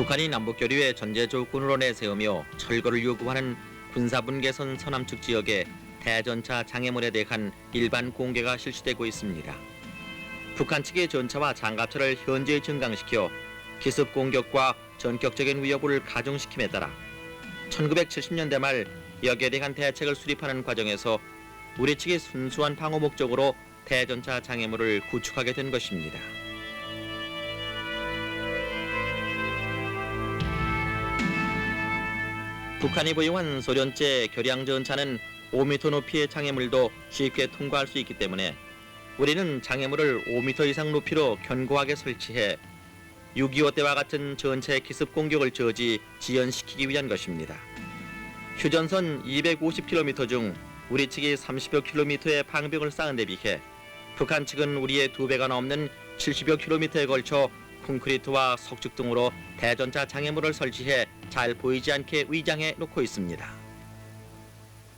북한이 남북교류의 전제 조건으로 내세우며 철거를 요구하는 군사분계선 서남측 지역에 대전차 장애물에 대한 일반 공개가 실시되고 있습니다. 북한 측의 전차와 장갑차를 현저히 증강시켜 기습 공격과 전격적인 위협을 가중시킴에 따라 1970년대 말 여기에 대한 대책을 수립하는 과정에서 우리 측이 순수한 방어 목적으로 대전차 장애물을 구축하게 된 것입니다. 북한이 보유한 소련제 결양 전차는 5m 높이의 장애물도 쉽게 통과할 수 있기 때문에 우리는 장애물을 5m 이상 높이로 견고하게 설치해 6.25 때와 같은 전차의 기습 공격을 저지 지연시키기 위한 것입니다. 휴전선 250km 중 우리 측이 30여 킬로미터의 방벽을 쌓은 데 비해 북한 측은 우리의 두 배가 넘는 70여 킬로미터에 걸쳐 콘크리트와 석축 등으로 대전차 장애물을 설치해 잘 보이지 않게 위장해 놓고 있습니다.